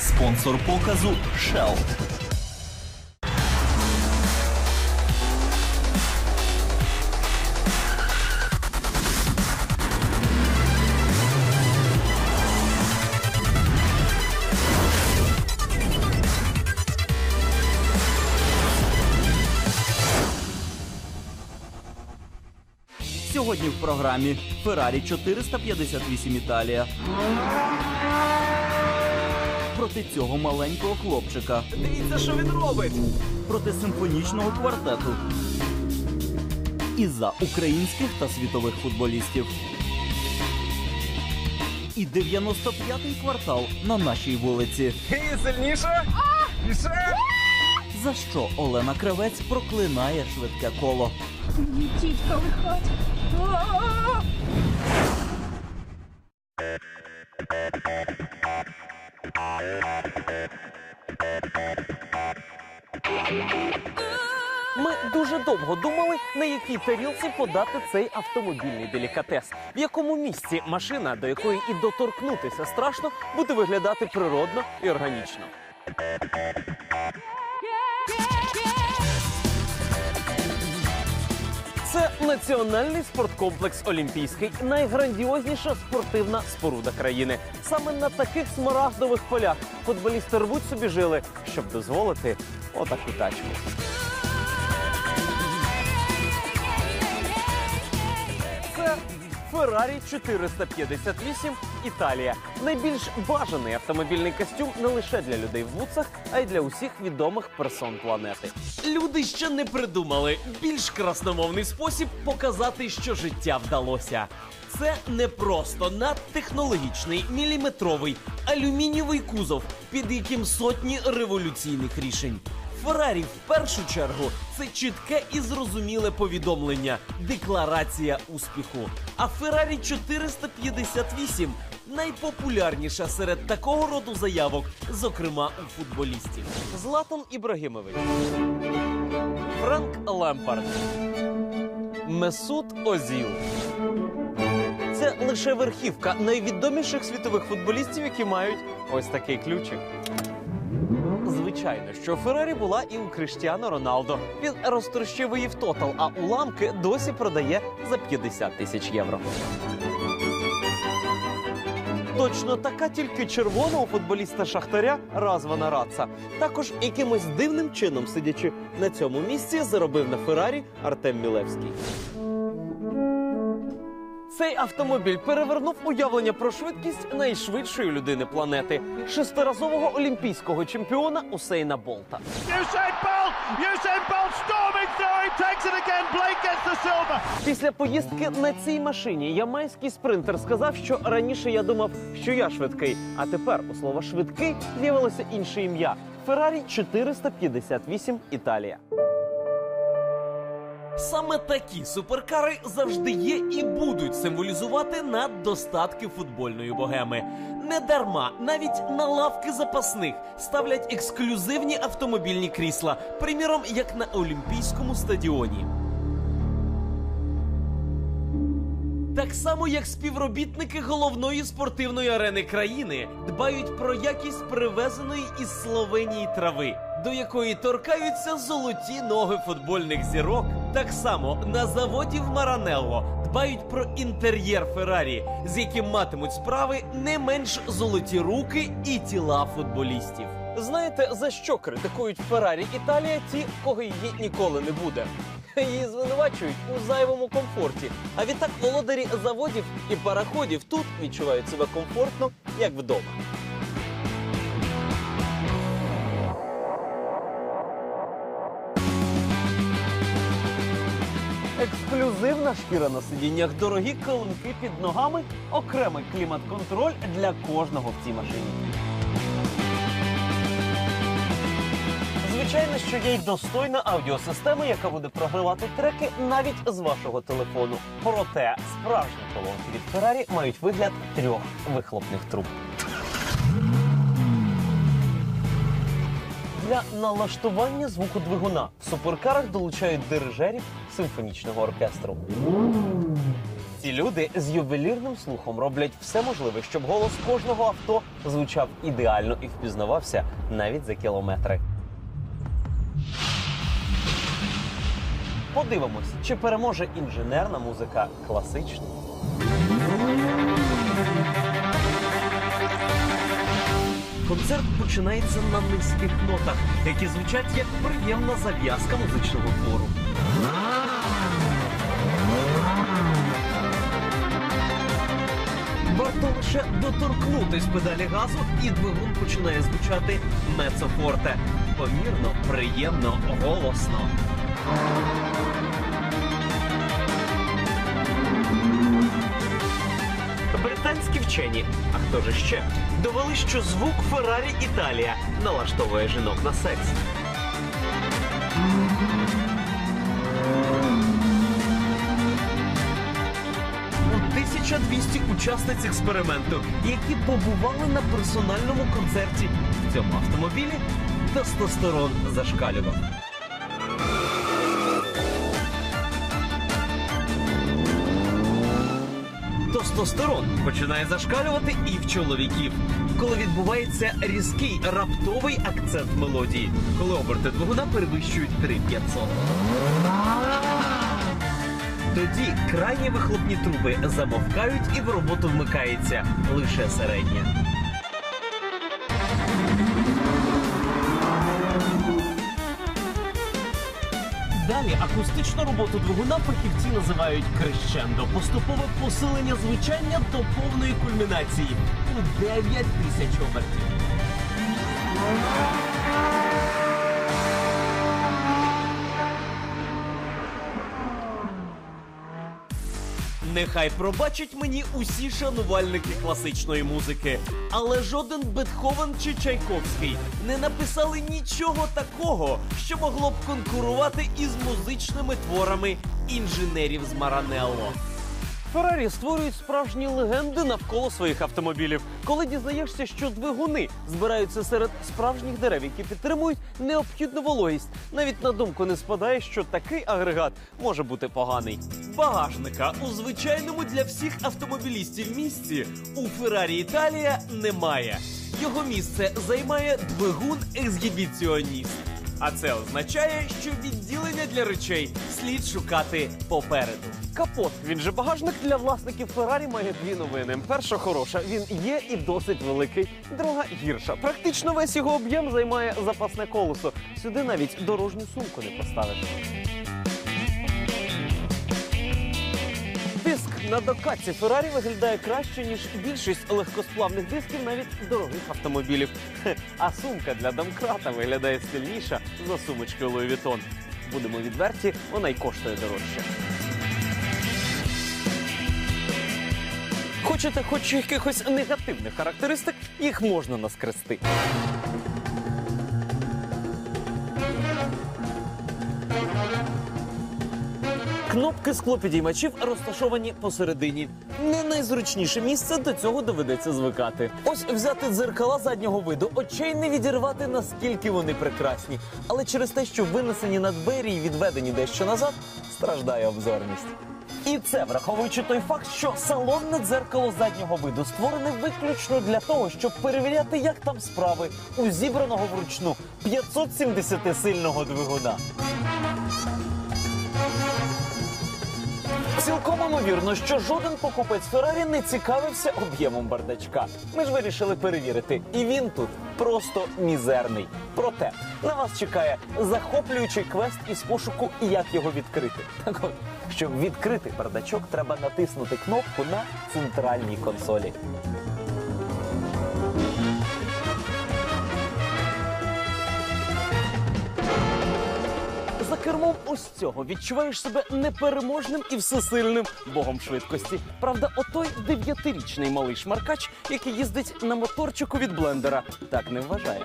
Спонсор показу Shell. Сьогодні в програмі Ferrari 458 Італія. Проти цього маленького хлопчика. Дивіться, що він робить. Проти симфонічного квартету. І за українських та світових футболістів. І 95-й квартал на нашій вулиці. І сильніше. І ще. За що Олена Кравець проклинає швидке коло. Мені тітка виходить. Ми дуже довго думали, на якій тарілці подати цей автомобільний делікатес, в якому місці машина, до якої і доторкнутися страшно, буде виглядати природно і органічно. Це національний спорткомплекс Олімпійський, найграндіозніша спортивна споруда країни. Саме на таких смарагдових полях футболісти рвуть собі жили, щоб дозволити отаку тачку. Ferrari 458 Італія. Найбільш бажаний автомобільний костюм не лише для людей в бутсах, а й для усіх відомих персон планети. Люди ще не придумали більш красномовний спосіб показати, що життя вдалося. Це не просто надтехнологічний міліметровий алюмінієвий кузов, під яким сотні революційних рішень. Феррарі в першу чергу це чітке і зрозуміле повідомлення, декларація успіху. А Феррарі 458 найпопулярніша серед такого роду заявок, зокрема у футболістів. Златан Ібрагімович, Франк Лемпард, Месут Озіл. Це лише верхівка найвідоміших світових футболістів, які мають ось такий ключик. Звичайно, що Феррарі була і у Криштіано Роналдо. Він розтрощив її в тотал, а уламки досі продає за 50 тисяч євро. Точно така тільки червона у футболіста Шахтаря Развана Раца. Також якимось дивним чином, сидячи на цьому місці, заробив на Феррарі Артем Мілевський. Цей автомобіль перевернув уявлення про швидкість найшвидшої людини планети шестиразового олімпійського чемпіона Усейна Болта. Usain Bolt! Usain Bolt storming through! He takes it again. Blake gets the silver. Після поїздки на цій машині ямайський спринтер сказав, що раніше я думав, що я швидкий, а тепер у слова швидкий з'явилося інше ім'я Феррарі 458 Італія. Саме такі суперкари завжди є і будуть символізувати наддостатки футбольної богеми. Не дарма навіть на лавки запасних ставлять ексклюзивні автомобільні крісла, приміром, як на Олімпійському стадіоні. Так само, як співробітники головної спортивної арени країни дбають про якість привезеної із Словенії трави, до якої торкаються золоті ноги футбольних зірок. Так само на заводі в Маранелло дбають про інтер'єр Феррарі, з яким матимуть справи не менш золоті руки і тіла футболістів. Знаєте, за що критикують Феррарі Італія ті, кого її ніколи не буде? Її звинувачують у зайвому комфорті. А відтак володарі заводів і параходів тут відчувають себе комфортно, як вдома. Ексклюзивна шкіра на сидіннях, дорогі килимки під ногами, окремий клімат-контроль для кожного в цій машині. Звичайно, що є й достойна аудіосистема, яка буде програвати треки навіть з вашого телефону. Проте справжні колонки від Феррарі мають вигляд трьох вихлопних труб. Для налаштування звуку двигуна в суперкарах долучають дирижерів симфонічного оркестру. Ці люди з ювелірним слухом роблять все можливе, щоб голос кожного авто звучав ідеально і впізнавався навіть за кілометри. Подивимось, чи переможе інженерна музика класичну. Концерт починається на низьких нотах, які звучать як приємна зав'язка музичного твору. Варто лише доторкнутись педалі газу, і двигун починає звучати мецофорте. Помірно, приємно, голосно. Британські вчені, а хто ж ще, довели, що звук Феррарі Італія налаштовує жінок на секс. У 1200 учасниць експерименту, які побували на персональному концерті в цьому автомобілі, тестостерон зашкалював. Тестостерон починає зашкалювати і в чоловіків, коли відбувається різкий раптовий акцент мелодії, коли оберти двигуна перевищують 3500. Тоді крайні вихлопні труби замовкають і в роботу вмикається лише середня. Далі акустичну роботу двигуна фахівці називають крещендо. Поступове посилення звучання до повної кульмінації у 9 тисяч обертів. Нехай пробачать мені усі шанувальники класичної музики, але жоден Бетховен чи Чайковський не написали нічого такого, що могло б конкурувати із музичними творами інженерів з Маранелло. Феррарі створюють справжні легенди навколо своїх автомобілів. Коли дізнаєшся, що двигуни збираються серед справжніх дерев, які підтримують необхідну вологість, навіть на думку не спадає, що такий агрегат може бути поганий. Багажника у звичайному для всіх автомобілістів місці у Феррарі Італія немає. Його місце займає двигун ексгібіціоніст. А це означає, що відділення для речей слід шукати попереду. Капот, він же багажник для власників Феррарі має дві новини. Перша хороша, він є і досить великий. Друга гірша. Практично весь його об'єм займає запасне колесо. Сюди навіть дорожню сумку не поставиш. Диск на докатці Феррарі виглядає краще, ніж більшість легкосплавних дисків навіть дорогих автомобілів. А сумка для домкрата виглядає стильніша за сумочкою Louis Vuitton. Будемо відверті, вона й коштує дорожче. Хочете хоч якихось негативних характеристик, їх можна наскрести. Кнопки склопідіймачів розташовані посередині. Не найзручніше місце до цього доведеться звикати. Ось взяти дзеркала заднього виду, очей не відірвати, наскільки вони прекрасні. Але через те, що винесені на двері і відведені дещо назад, страждає обзорність. І це враховуючи той факт, що салонне дзеркало заднього виду створене виключно для того, щоб перевіряти, як там справи у зібраного вручну 570-сильного двигуна. Цілком імовірно, що жоден покупець Феррарі не цікавився об'ємом бардачка. Ми ж вирішили перевірити, і він тут просто мізерний. Проте на вас чекає захоплюючий квест із пошуку, як його відкрити. Так от, щоб відкрити бардачок, треба натиснути кнопку на центральній консолі. За кермом ось цього відчуваєш себе непереможним і всесильним богом швидкості. Правда, отой дев'ятирічний малий шмаркач, який їздить на моторчику від блендера, так не вважає.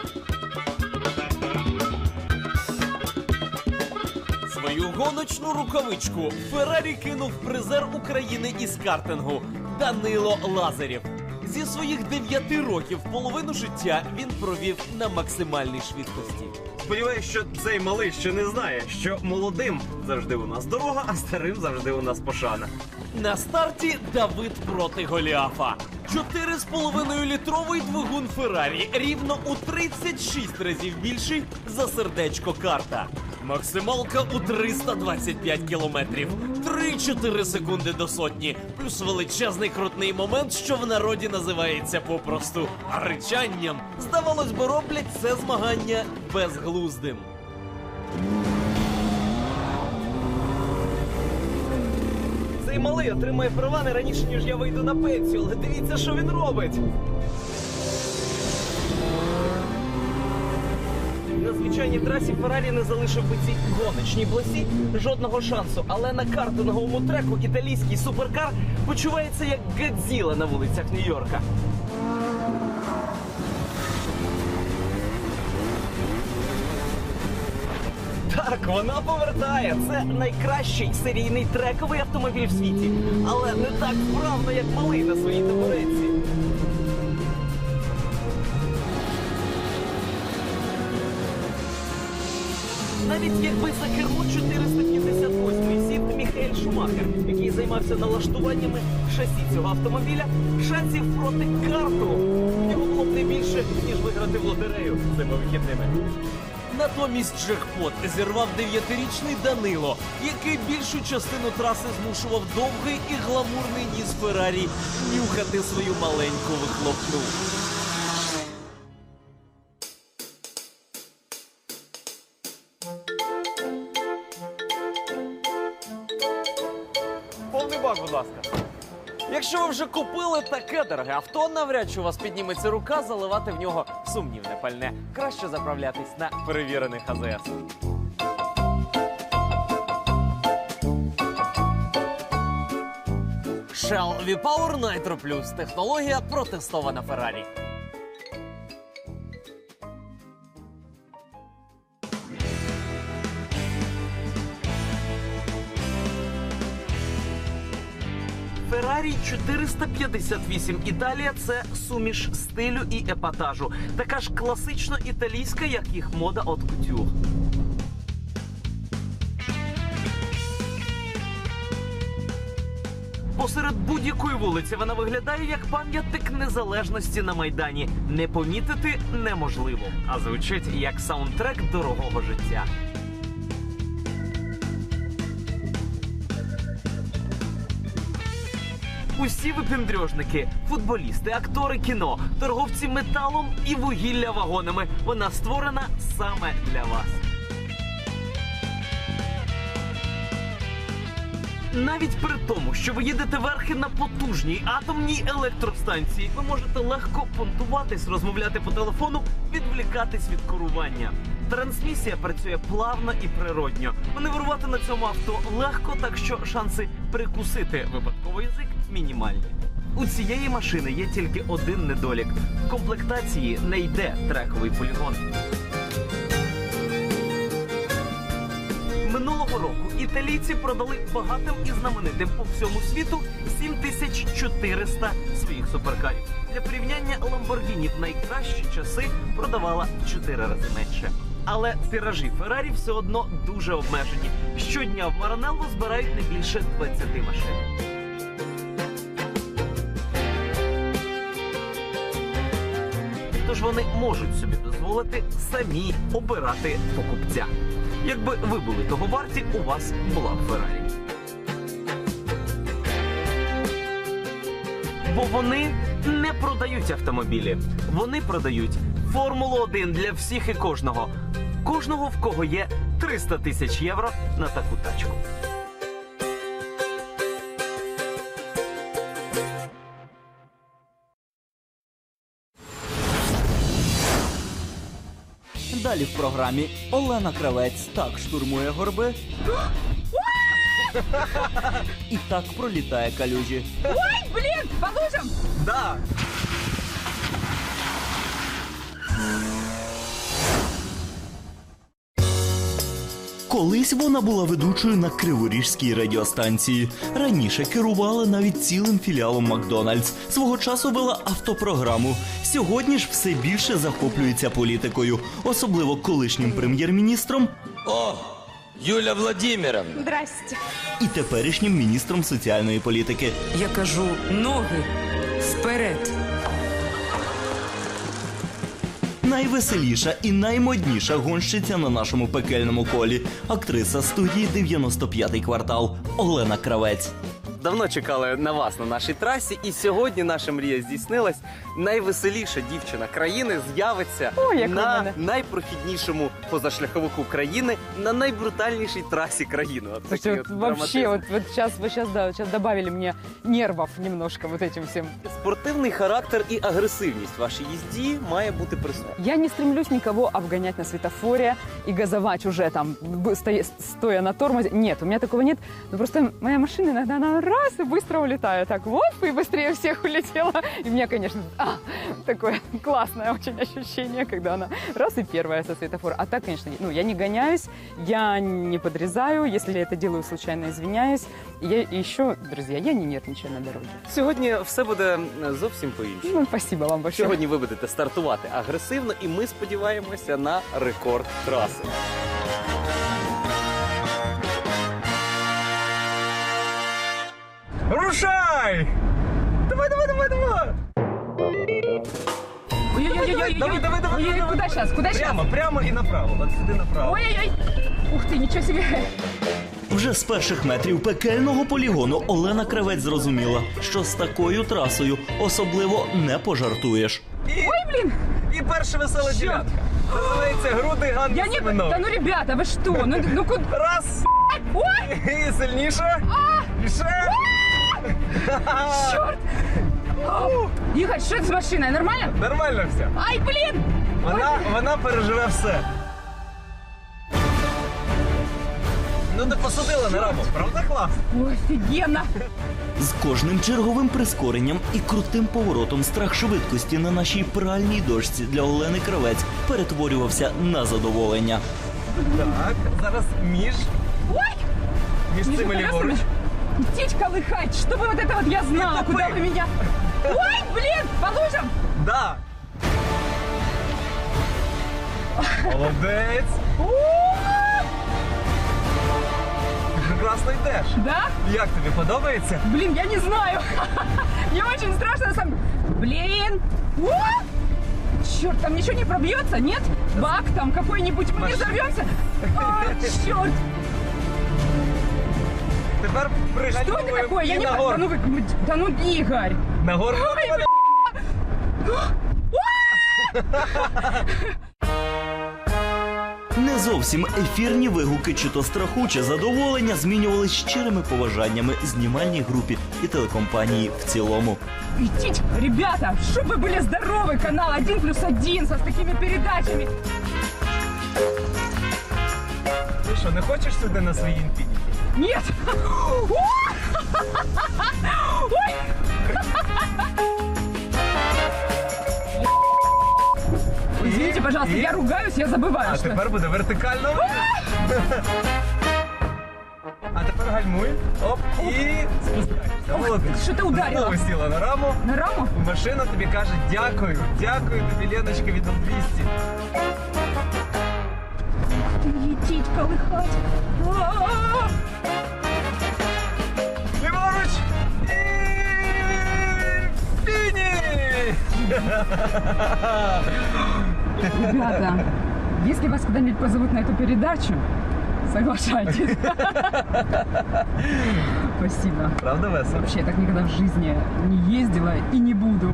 Свою гоночну рукавичку Феррарі кинув призер України із картингу Данило Лазарєв. Зі своїх 9 років половину життя він провів на максимальній швидкості. Сподіваюсь, що цей малий ще не знає, що молодим завжди у нас дорога, а старим завжди у нас пошана. На старті Давид проти Голіафа. 4,5 літровий двигун Феррарі рівно у 36 разів більший за сердечко карта. Максималка у 325 кілометрів, 3-4 секунди до сотні, плюс величезний крутний момент, що в народі називається попросту ричанням. Здавалось би, роблять це змагання безглуздим. Цей малий отримає права не раніше, ніж я вийду на пенсію, але дивіться, що він робить. Звичайній трасі Феррарі не залишив би цій гоночній блосі жодного шансу. Але на картинговому треку італійський суперкар почувається як Годзіла на вулицях Нью-Йорка. Так, вона повертає. Це найкращий серійний трековий автомобіль в світі, але не так вправно, як малий на своїй табуретці. Навіть якби за кермо 458 сів Міхаель Шумахер, який займався налаштуваннями шасі цього автомобіля, шансів проти карту в нього було б не більше, ніж виграти в лотерею цими вихідними. Натомість джекпот зірвав дев'ятирічний Данило, який більшу частину траси змушував довгий і гламурний ніс Феррарі нюхати свою маленьку вихлопну. Ласка. Якщо ви вже купили таке дороге авто, навряд чи у вас підніметься рука заливати в нього сумнівне пальне. Краще заправлятись на перевірених АЗС. Shell V-Power Nitro Plus – технологія протестована Феррарі. Феррарі 458 Італія це суміш стилю і епатажу. Така ж класично італійська, як їх мода от кутюр. Посеред будь-якої вулиці вона виглядає як пам'ятник незалежності на майдані. Не помітити неможливо, а звучить як саундтрек дорогого життя. Усі випендрьожники, футболісти, актори кіно, торговці металом і вугілля вагонами. Вона створена саме для вас. Навіть при тому, що ви їдете верхи на потужній атомній електростанції, ви можете легко понтуватись, розмовляти по телефону, відвлікатись від керування. Трансмісія працює плавно і природньо. Маневрувати на цьому авто легко, так що шанси прикусити випадковий язик мінімальні. У цієї машини є тільки один недолік: в комплектації не йде трековий полігон. Минулого року італійці продали багатим і знаменитим по всьому світу 7400 своїх суперкарів. Для порівняння Lamborghini в найкращі часи продавала в 4 рази менше. Але тиражі Феррарі все одно дуже обмежені. Щодня в Маранелло збирають не більше 20 машин. Тож вони можуть собі дозволити самі обирати покупця. Якби ви були того варті, у вас була б Феррарі. Бо вони не продають автомобілі. Вони продають Формулу 1 для всіх і кожного. Кожного, в кого є 300 тисяч євро на таку тачку. Далі в програмі Олена Кравець так штурмує горби. І так пролітає калюжі. Ой, блін, по лужам! Да. Колись вона була ведучою на Криворіжській радіостанції. Раніше керувала навіть цілим філіалом Макдональдс. Свого часу вела автопрограму. Сьогодні ж все більше захоплюється політикою, особливо колишнім прем'єр-міністром О, Юля Владимировна. Здрасте. і теперішнім міністром соціальної політики. Я кажу ноги вперед. Найвеселіша і наймодніша гонщиця на нашому пекельному колі. Актриса студії «95-й квартал Олена Кравець. Давно чекали на вас на нашій трасі, і сьогодні наша мрія здійснилась. Найвеселіша дівчина країни з'явиться як ви на мене. найпрохіднішому позашляховику країни на найбрутальнішій трасі країни. От такий Слушайте, от вообще, драматизм. вот, вот сейчас, вы сейчас, да, сейчас добавили мне нервов немножко вот этим всем. спортивний характер і агресивність вашій їзді має бути присутня. Я не стремлюсь никого обгонять на светофоре и газовать уже там, б- стоя, стоя на тормозе. Нет, у меня такого нет. Но просто моя машина иногда она раз и быстро улетает. Так, воп, и быстрее всех улетела. И у меня, конечно, а, такое классное очень ощущение, когда она раз и первая со светофора. А так, конечно, ну, я не гоняюсь, я не подрезаю. Если я это делаю случайно, извиняюсь. И я и еще, друзья, я не нервничаю на дороге. Сьогодні все буде е, зовсім по-іншому. Ну, спасибо вам большое. Сьогодні ви будете стартувати агресивно, і ми сподіваємося на рекорд траси. Рушай! Давай, давай, давай, давай! Ой-ой-ой-ой-ой. Давай, давай, давай, Ой-ой, давай. Куда сейчас? Куда сейчас? Прямо, прямо і направо. От сюди направо. Ой-ой-ой. Ух ты, ничего себе. Вже з перших метрів пекельного полігону Олена Кравець зрозуміла, що з такою трасою особливо не пожартуєш. Ой, блин. І перша весела Що? ділянка. Називається груди Ганни Я не... Семенової. Да ну, ребята, вы что? Ну, ну куда? Раз! Ой, І сильніше. І ще. Черт. Игорь, что это с машиной? Нормально? Нормально все. Ай, блин. Вона, вона переживе все. Ну не посадила на раму, правда клас? Ой, офигенно. З кожним черговим прискоренням і крутим поворотом страх швидкості на нашій пральній дошці для Олени Кравець перетворювався на задоволення. Так, зараз між, Ой, між цими ліворуч. Птичка лыхать, чтобы вот это вот я знала, куда вы меня... Ой, блин, по лужам. Да. Ти прекрасно йдеш. Да? Як тобі подобається? Блин, я не знаю. Мне очень страшно самом Блин. Черт, там ничего не пробьется, нет? Бак там какой-нибудь, мы не взорвемся. А, черт, Тепер что это пригальмовуємо такое? Я і не... нагору. Да ну, вы- да ну, Игорь. Нагору. Ой, Не зовсім ефірні вигуки чи то страху, чи задоволення змінювались щирими поважаннями знімальній групі і телекомпанії в цілому. Идите, ребята, чтобы вы были здоровы, канал 1 плюс 1 со с такими передачами. Ти що, не хочеш сюди на своїй інфініті? Нет. О! Ой. Извините, пожалуйста, И? я ругаюсь, я забываю, А что... тепер буде вертикально. А тепер гальмуй. Оп, і спускаєшся. Молодець. Що ти ударила? Знову сіла на раму. На раму? Машина тобі каже дякую, дякую тобі, Леночка, від 200. Ты лететь, колыхать. А-а-а! Ребята, если вас когда-нибудь позовут на эту передачу, соглашайтесь. Спасибо. Правда весело? Вообще, я так никогда в жизни не ездила и не буду.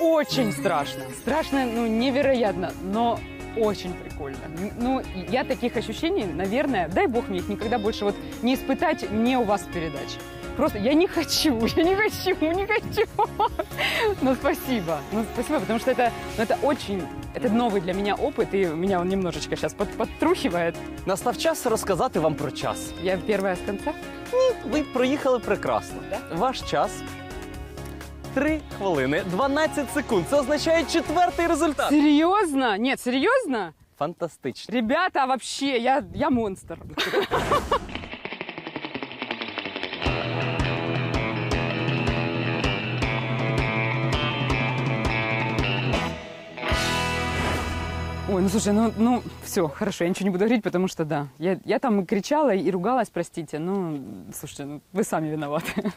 Очень страшно. Страшно, ну, невероятно, но очень прикольно. Ну, я таких ощущений, наверное, дай бог мне их никогда больше вот не испытать не у вас в передаче. Просто я не хочу, я не хочу, не хочу. Но спасибо, ну спасибо, потому что это, ну, это очень, это новый для меня опыт, и меня он немножечко сейчас под, подтрухивает. Настав час розказати вам про час. Я первая с конца. Ви проїхали прекрасно. Ваш час 3 хвилини 12 секунд. Це означає четвертий результат. Серьезно? Нет, серьезно? Фантастично. Ребята, вообще, я, я монстр. Ой, ну слушай, ну, ну все, хорошо, я ничего не буду говорить, потому что да, я, я там и кричала и ругалась, простите, ну, слушайте, ну, вы сами виноваты.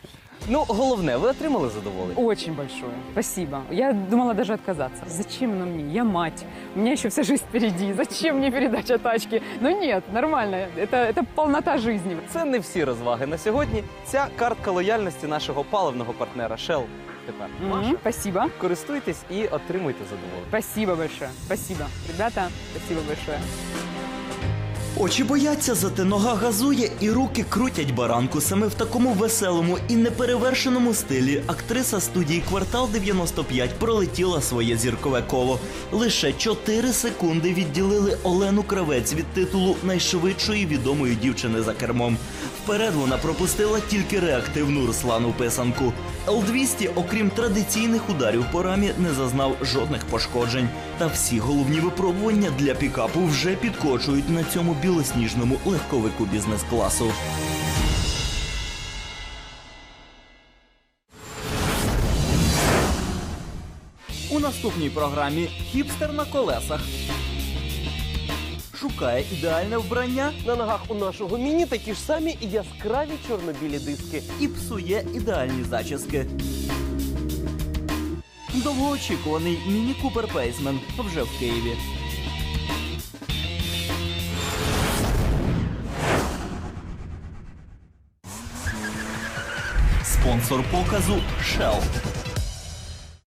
Ну, головне, ви отримали задоволення. Очень большое, спасибо. Я думала даже отказаться. Зачем оно мне? Я мать, у меня еще вся жизнь впереди, зачем мне передача тачки? Ну нет, нормально, это, это полнота жизни. Це не всі розваги на сьогодні. Ця картка лояльності нашого паливного партнера Shell тепер Мгм, ваша. Спасибо. Користуйтесь і отримуйте задоволення. Спасибо большое. Спасибо. Ребята, спасибо большое. Очі бояться, зате нога газує і руки крутять баранку. Саме в такому веселому і неперевершеному стилі актриса студії Квартал 95 пролетіла своє зіркове коло. Лише 4 секунди відділили Олену Кравець від титулу найшвидшої відомої дівчини за кермом. Вперед вона пропустила тільки реактивну Руслану писанку. Л-200, окрім традиційних ударів по рамі, не зазнав жодних пошкоджень. Та всі головні випробування для пікапу вже підкочують на цьому білосніжному легковику бізнес-класу. У наступній програмі хіпстер на колесах. Шукає ідеальне вбрання На ногах у нашого міні такі ж самі і яскраві чорно-білі диски. і псує ідеальні зачіски. Довгоочікуваний міні Купер Пейсмен вже в Києві. Спонсор показу Shell.